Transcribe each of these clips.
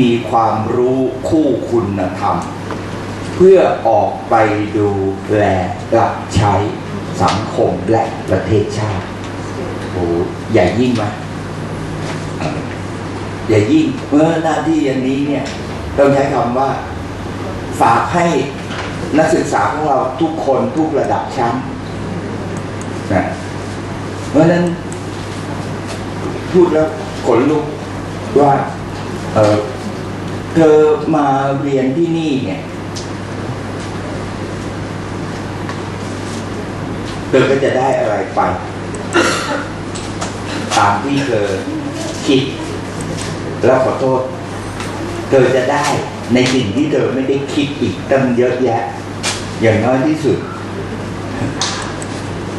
มีความรู้คู่คุณธรรม เพื่อออกไปดูแลรับใช้สังคมและประเทศชาติโอ้ใหญ่ยิ่งไหมใหญ่ยิ่งเมื่อหน้าที่อย่างนี้เนี่ยต้องใช้คำว่า ฝากให้นักศึกษาของเราทุกคนทุกระดับชั้นนะเพราะฉะนั้นพูดแล้วขนลุกว่า เธอมาเรียนที่นี่เนี่ยเธอก็จะได้อะไรไปตามที่เธอคิด แล้วขอโทษ เธอจะได้ในสิ่งที่เธอไม่ได้คิดอีกตั้งเยอะแยะ อย่างน้อยที่สุด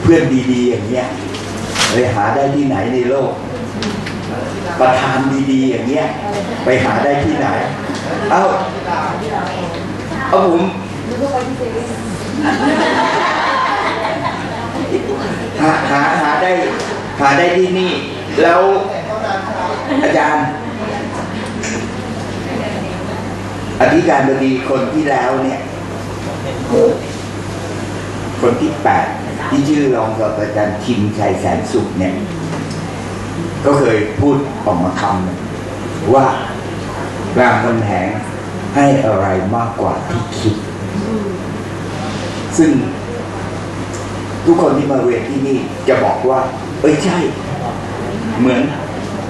เพื่อนดีๆอย่างเงี้ยไปหาได้ที่ไหนในโลก ประธานดีๆอย่างเงี้ยไปหาได้ที่ไหน เอ้าเอาผมหาหาหาได้หาได้ที่นี่ แล้วอาจารย์ อธิการบดีคนที่แล้วเนี่ย คนที่แปดที่ชื่อรองศาสตราจารย์คิมชัยแสนสุขเนี่ย ก็เคยพูดออกมาคำว่ารามคำแหงให้อะไรมากกว่าที่คิด ซึ่งทุกคนที่มาเรียนที่นี่จะบอกว่า เอ้ยใช่ เหมือน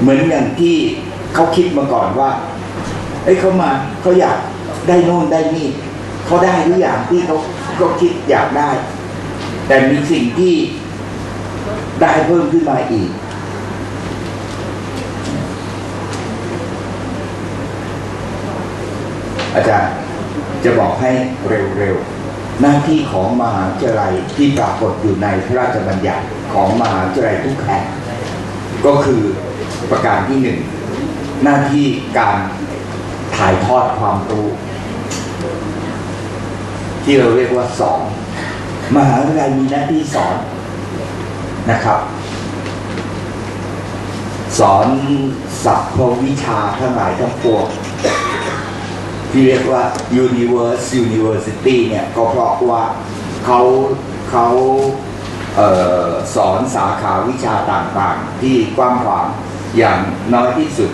เหมือนอย่างที่เขาคิดมาก่อนว่า เอ้ยเขามาเขาอยากได้โน่นได้นี่เขาได้ทุกอย่างที่เขาเขาคิดอยากได้ แต่มีสิ่งที่ได้เพิ่มขึ้นมาอีก อาจารย์จะบอกให้เร็วๆ หน้าที่ของมหาวิทยาลัยที่ปรากฏอยู่ในพระราชบัญญัติของมหาวิทยาลัยทุกแห่งก็คือประการที่หนึ่งหน้าที่การถ่ายทอดความรู้ ที่เราเรียกว่าสอนมหาวิทยาลัยมีหน้าที่สอนนะครับ สอนสัพพวิชาทั้งหลายทั้งปวง ที่เรียกว่า Universe University เนี่ยก็เพราะว่าเขาเขาเออสอนสาขาวิชาต่างๆ ที่กว้างขวางอย่างน้อยที่สุด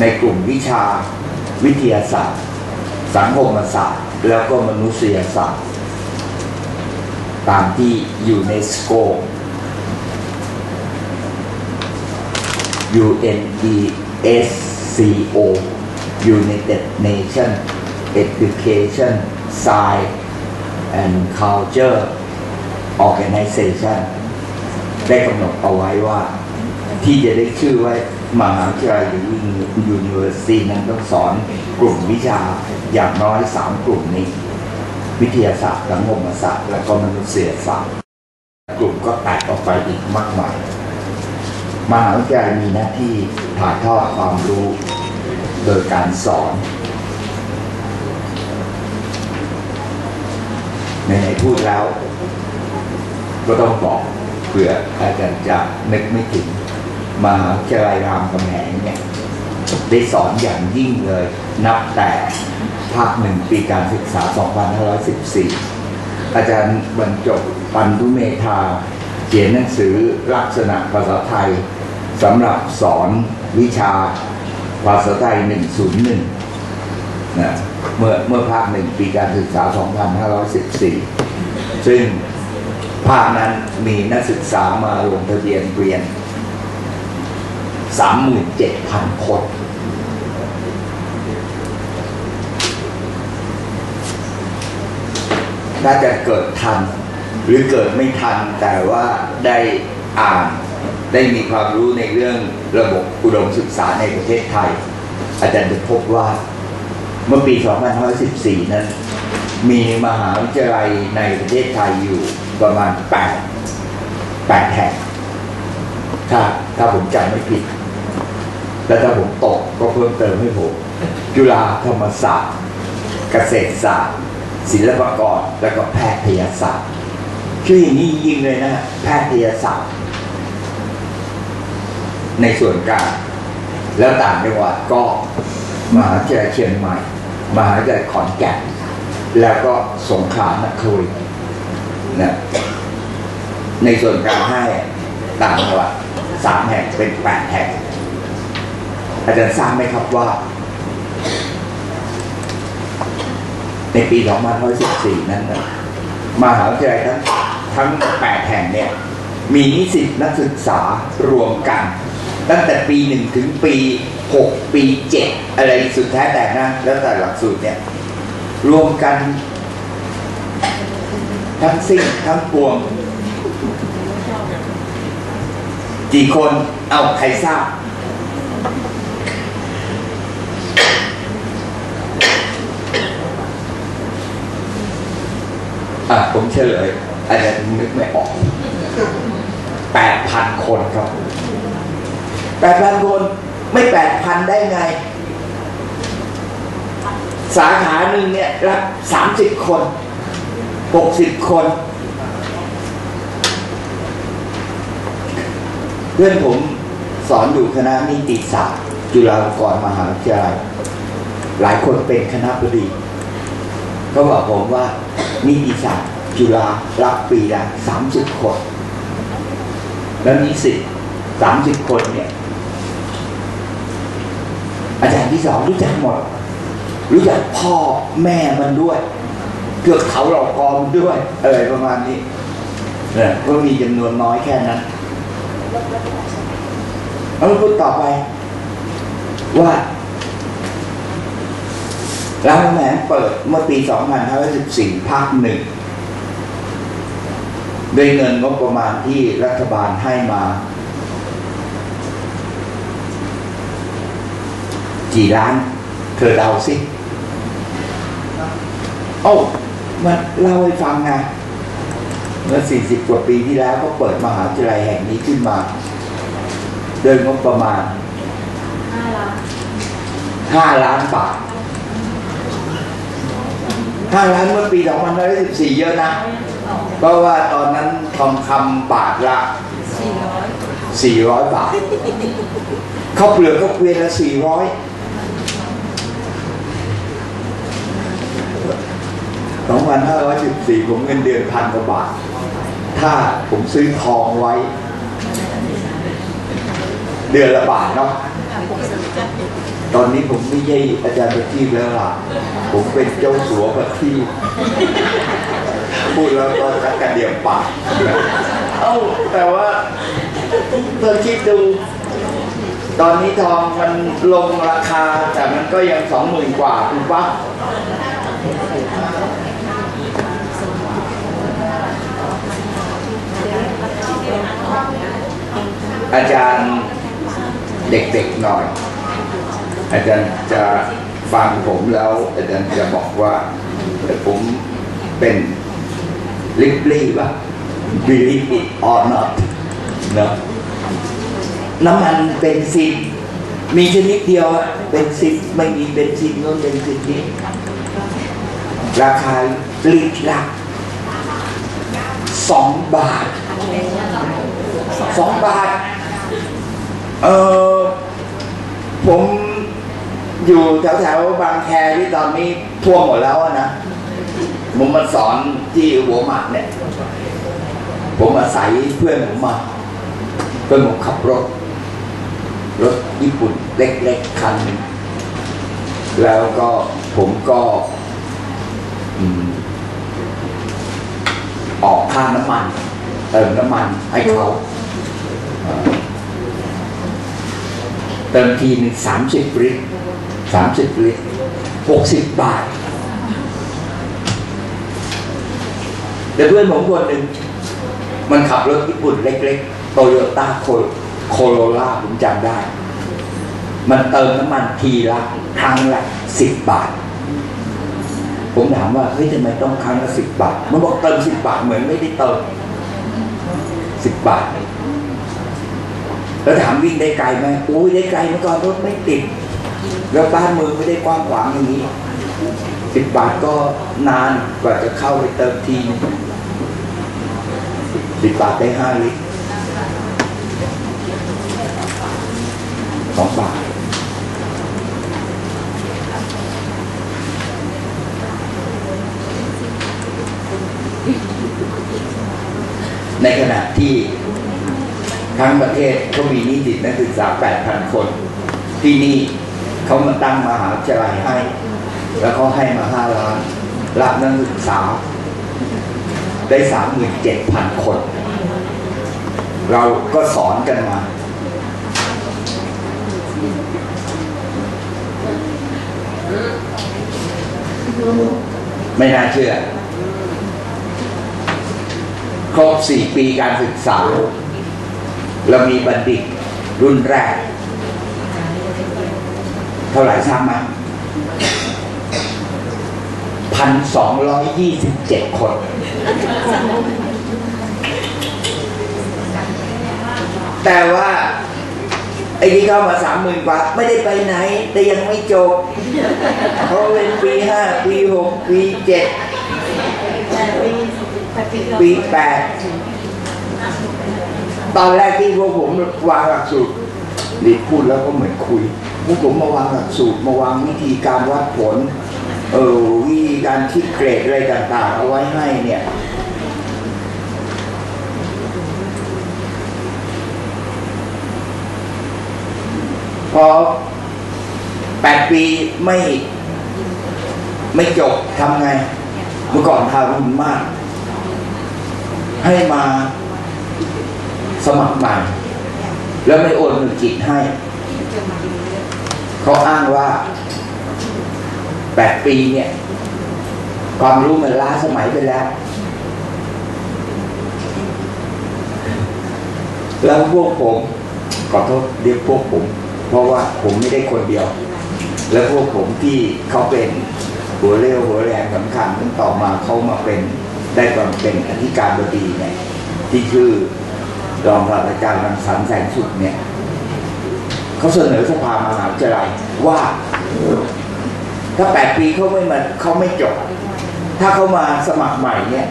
ในกลุ่มวิชาวิทยาศาสตร์ สังคมศาสตร์ แล้วก็มนุษยศาสตร์ ตามที่ยูเนสโก UNESCO United Nations Education Science and Culture Organization ได้กำหนดเอาไว้ว่า ที่จะได้ชื่อว่ามหาวิทยาลัยหรือ University นั้นต้องสอนกลุ่มวิชาอย่างน้อยสามกลุ่มนี้ วิทยาศาสตร์สังคมศาสตร์ และก็มนุษยศาสตร์กลุ่มก็แตกออกไปอีกมากมายมหาวิทยาลัยมีหน้าที่ถ่ายทอดความรู้ โดยการสอนในไหนพูดแล้ว ก็ต้องบอกเผื่ออาจารย์จะนึกไม่ถึงมหาวิทยาลัยรามคำแหงเนี่ยได้สอนอย่างยิ่งเลย นับแต่ภาคหนึ่งปีการศึกษา 2514 อาจารย์บรรจบปันธุเมธาเขียนหนังสือลักษณะภาษาไทยสำหรับสอนวิชา ภาษาไทย101นะเมื่อเมื่อภาคหนึ่งปีการศึกษา 2514 ซึ่งภาคนั้นมีนักศึกษามาลงทะเบียนเรียน 37,000 คน น่าจะเกิดทันหรือเกิดไม่ทันแต่ว่าได้อ่าน ได้มีความรู้ในเรื่องระบบอุดมศึกษาในประเทศไทย อาจารย์จะพบว่าเมื่อปี 2514 นั้น มีมหาวิทยาลัยในประเทศไทยอยู่ประมาณ 8 8 แห่ง ถ้าถ้าผมจำไม่ผิด และถ้าผมตกก็เพิ่มเติมให้ผม จุฬาธรรมศาสตร์ เกษตรศาสตร์ ศิลปากร และก็แพทยศาสตร์ ชื่ออย่างนี้ยิงเลยนะ แพทยศาสตร์ ในส่วนกลางแล้วต่างจังหวัดก็มหาวิทยาลัยเชียงใหม่ มหาวิทยาลัยขอนแก่นแล้วก็สงขลานครินทร์นะในส่วนกลารให้ต่างจังหวัดสามแห่งเป็นแปดแห่งอาจารย์ทราบไหมครับว่า ในปี 2514 นั้นนะมหาวิทยาลัยทั้งทั้ง 8 แห่งเนี่ย มีนิสิตนักศึกษารวมกัน ตั้งแต่ปี1ถึงปี6ปี7อะไรสุดแท้แต่นะ แล้วแต่หลักสูตรเนี่ย รวมกัน ทั้งสิ้นทั้งปวง กี่คนเอาใครทราบอะผมเฉลยอาจจะนึกไม่ออกแปดพันคนครับ แปดพันคนไม่แปดพันได้ไง สาขาหนึ่งเนี่ยรับสามสิบคนหกสิบคน เพื่อนผมสอนอยู่คณะนิติศาสตร์จุฬาลงกรณ์มหาวิทยาลัยหลายคนเป็นคณะบดีเขาบอกผมว่านิติศาสตร์จุฬารับปีละสามสิบคน แล้วนิสิตสามสิบคนเนี่ย อาจารย์ที่สองรู้จักหมด รู้จักพ่อแม่มันด้วยเกือบเขาเหล่ากอมด้วยอะไรประมาณนี้เนี่ยก็มีจำนวนน้อยแค่นั้นแล้วพูดต่อไป ว่ารามคำแหงเปิดเมื่อปี 2514ภาคหนึ่งด้วยเงินงบประมาณที่รัฐบาลให้มา กี่ล้าน เธอเดาสิโอ้ามาเล่าให้ฟังไงเมื่อ 40 กว่าปีที่แล้วก็เปิดมหาวิทยาลัยแห่งนี้ขึ้นมา โดยงบประมาณ 5 ล้านบาทห้าล้านเมื่อปี 2514 เยอะนะ เพราะว่าตอนนั้นทองคำบาทละ 400 บาท ข้าวเปลือกก็เกวียนละ 400 2514 ผมเงินเดือนพันกว่าบาท ถ้าผมซื้อทองไว้ เดือนละบาทเนาะตอนนี้ผมไม่ใช่อาจารย์ประทีปแล้วล่ะ ผมเป็นเจ้าสัวประทีปพูดแล้วก็ชักกระเดียมปากเอ้าแต่ว่าเธอคิดดู ตอนนี้ทองมันลงราคา แต่มันก็ยังสองหมื่นกว่าถูกปะ อาจารย์เด็กๆหน่อย อาจารย์จะฟังผมแล้วอาจารย์จะบอกว่าผมเป็นลิบลี่ป่ะ believe it or not เนอะน้ำมันเป็นซินมีชนิดเดียวอะเป็นซินไม่มีเป็นซินนู้นเป็นซินนี้ ราคาลิตรละสองบาทสองบาท เออผมอยู่แถวแถวๆบางแคที่ตอนนี้ท่วมหมดแล้วอะนะผมมาสอนที่หัวหมากเนี่ย ผมอาศัยเพื่อนผมมาเพื่อนผมขับรถ รถญี่ปุ่นเล็กๆคัน แล้วก็ผมก็ออกค่าน้ำมัน เติมน้ำมันให้เขา เติมทีหนึ่งสามสิบลิตรสามสิบลิตรหกสิบบาท แต่เพื่อนผมคนหนึ่ง มันขับรถญี่ปุ่นเล็กๆ โตโยต้าโคโรล่าผมจำได้ มันเติมน้ำมันทีละ ครั้งละสิบบาท ผมถามว่า เฮ้ยทำไมต้องครั้งละสิบบาท มันบอกเติมสิบบาทเหมือนไม่ได้เติมสิบบาท แล้วถามวิ่งได้ไกลไหมอุ้ยได้ไกลเมื่อก่อนรถไม่ติด แล้วบ้านเมืองไม่ได้กว้างขวางอย่างนี้สิบบาทก็นานกว่าจะเข้าไปเติมทีสิบบาทได้ห้าลิตรสองบาทในขณะที่ ทั้งประเทศเขามีนิสิตนักศึกษา 8,000 คน ที่นี่เขามาตั้งมหาวิทยาลัยให้ แล้วเขาให้มา 5 ล้าน รับนักศึกษา ได้ 37,000 คน เราก็สอนกันมา ไม่น่าเชื่อ ครบสี่ปีการศึกษา เรามีบัณฑิตรุ่นแรก เท่าไหร่ทราบไหมพันสองร้อยยี่สิบเจ็ดคน แต่ว่าไอ้ที่เข้ามาสามหมื่นกว่า ไม่ได้ไปไหน แต่ยังไม่จบเขาเป็นปีห้าปีหกปีเจ็ดปีแปด ตอนแรกที่พวกผมวางหลักสูตรนี่พูดแล้วก็เหมือนคุยพวกผมมาวางหลักสูตรมาวางวิธีการวัดผล เออวิธีการคิดเกรดอะไรต่าง ๆ เอาไว้ให้เนี่ยพอแปดปีไม่ไม่จบทำไง เมื่อก่อนทารุณมาก ให้มา สมัครใหม่ แล้วไม่โอนเงินกิจให้ เขาอ้างว่าแปดปีเนี่ย ความรู้มันล้าสมัยไปแล้ว แล้วพวกผมขอโทษเรียกพวกผม เพราะว่าผมไม่ได้คนเดียว แล้วพวกผมที่เขาเป็นหัวเรี่ยวหัวแรงสำคัญตั้งต่อมาเขามาเป็นได้ตอนเป็นอธิการบดีเนี่ยที่ชื่อ รองศาสตราจารย์รังสรรค์แสงสุขเนี่ยเขาเสนอสภามหาวิทยาลัยว่า ถ้าแปดปีเขาไม่มาเขาไม่จบ ถ้าเขามาสมัครใหม่เนี่ย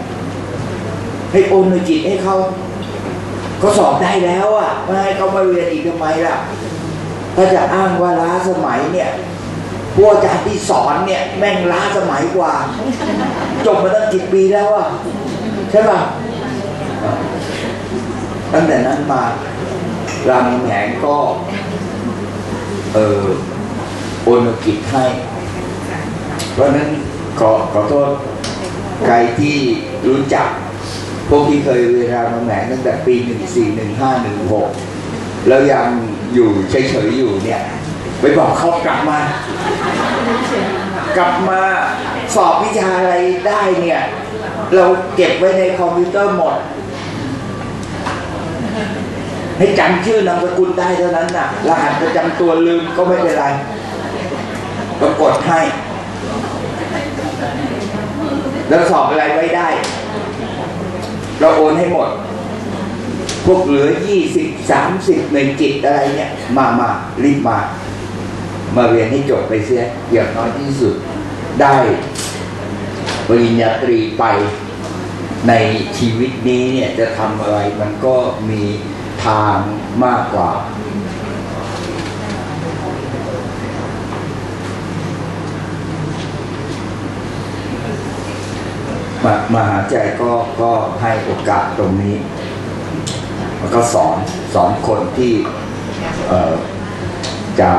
ให้โอนเงินจิตให้เขาเขาสอบได้แล้วอะไม่ให้เขามาเรียนอีกทำไมล่ะ ถ้าจะอ้างว่าล้าสมัยเนี่ยพวกอาจารย์ที่สอนเนี่ยแม่งล้าสมัยกว่า จบมาตั้งกี่ปีแล้วอะใช่ป่ะ ตั้งแต่นั้นมารามแหงก็ เออโอนกิจให้ เพราะนั้นขอขอโทษใครที่รู้จัก พวกที่เคยเรียนรามคำแหงตั้งแต่ปี 14 15 16 แล้วยังอยู่เฉยๆอยู่เนี่ย ไปบอกเขากลับมา กลับมาสอบวิชาอะไรได้เนี่ย เราเก็บไว้ในคอมพิวเตอร์หมด ให้จำชื่อนามสกุลได้เท่านั้นน่ะ รหัสประจำตัวลืมก็ไม่เป็นไรก็กดให้ แล้วสอบอะไรไว้ได้ เราโอนให้หมด พวกเหลือยี่สิบสามสิบหน่วยกิจอะไรเนี่ย มามารีบมา มาเรียนให้จบไปเสียอย่างน้อยที่สุดได้ปริญญาตรีไปในชีวิตนี้เนี่ยจะทำอะไรมันก็มี ทางมากกว่ามามหาใจก็ก็ให้โอกาสตรงนี้ แล้วก็สอนสอนคนที่จะ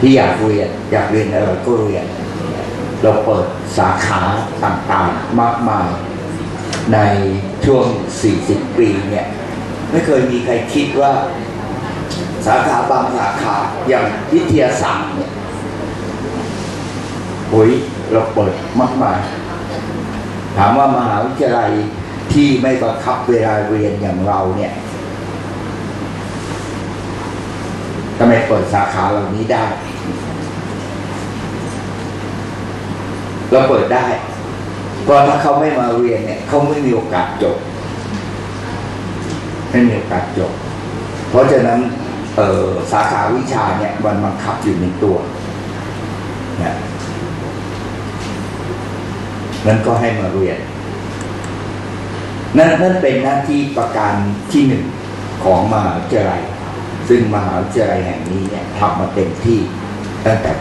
ที่อยากเรียนอยากเรียนอะไรก็เรียน เราเปิดสาขาต่างๆมากมายในช่วง 40 ปีเนี่ย ไม่เคยมีใครคิดว่าสาขาบางสาขาอย่างวิทยาศาสตร์เนี่ยโอ้ยเราเปิดมากมายถามว่ามหาวิทยาลัยที่ไม่บังคับเวลาเรียนอย่างเราเนี่ยทำไมเปิดสาขาเหล่านี้ได้ เราเปิดได้เพราะถ้าเขาไม่มาเรียนเนี่ย เขาไม่มีโอกาสจบ ไม่มีโอกาสจบ เพราะฉะนั้นเออสาขาวิชาเนี่ยมันบังคับอยู่ในตัวนะนั้นก็ให้มาเรียน นั่นนั่นเป็นหน้าที่ประการที่หนึ่งของมหาวิทยาลัย ซึ่งมหาวิทยาลัยแห่งนี้เนี่ยทำมาเต็มที่ตั้งแต่